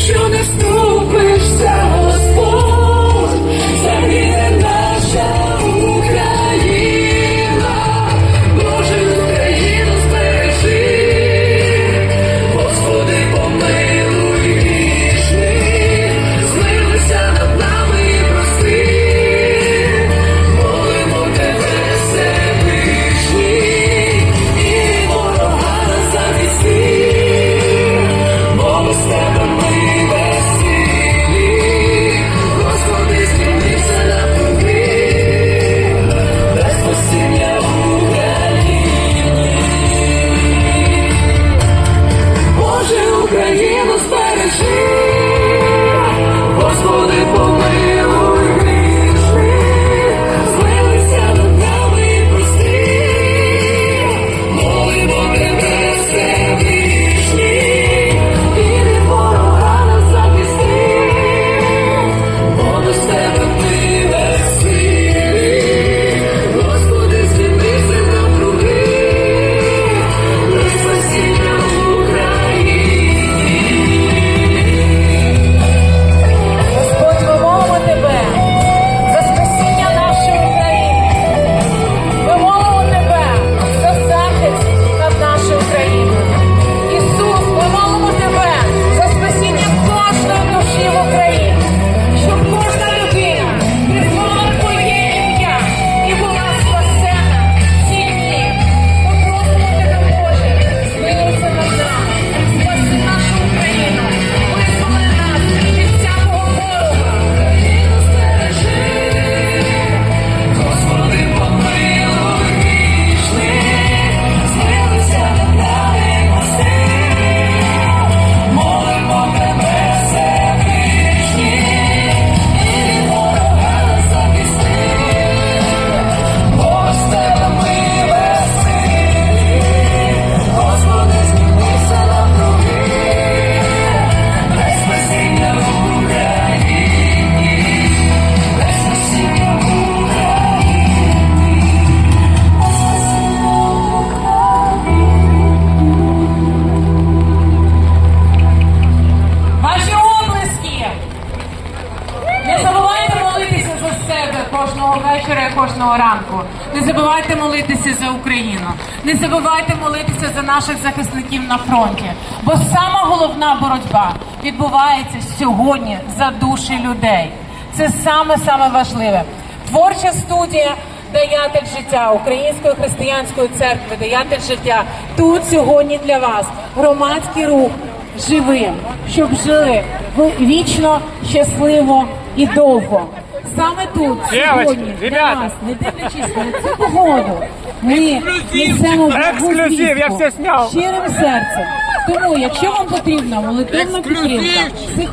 якщо не вступ. Вечора і кожного ранку. Не забувайте молитися за Україну. Не забувайте молитися за наших захисників на фронті. Бо сама головна боротьба відбувається сьогодні за душі людей. Це саме саме важливе. Творча студія Даятель життя Української християнської церкви, даятель життя тут сьогодні для вас. Громадський рух живим, щоб жили вічно, щасливо і довго. Саме тут сьогодні для нас, не дивлячись на цю погоду, ми несемо я звістку щирим серцем. Тому, якщо вам потрібна молитовна підтримка, психологічна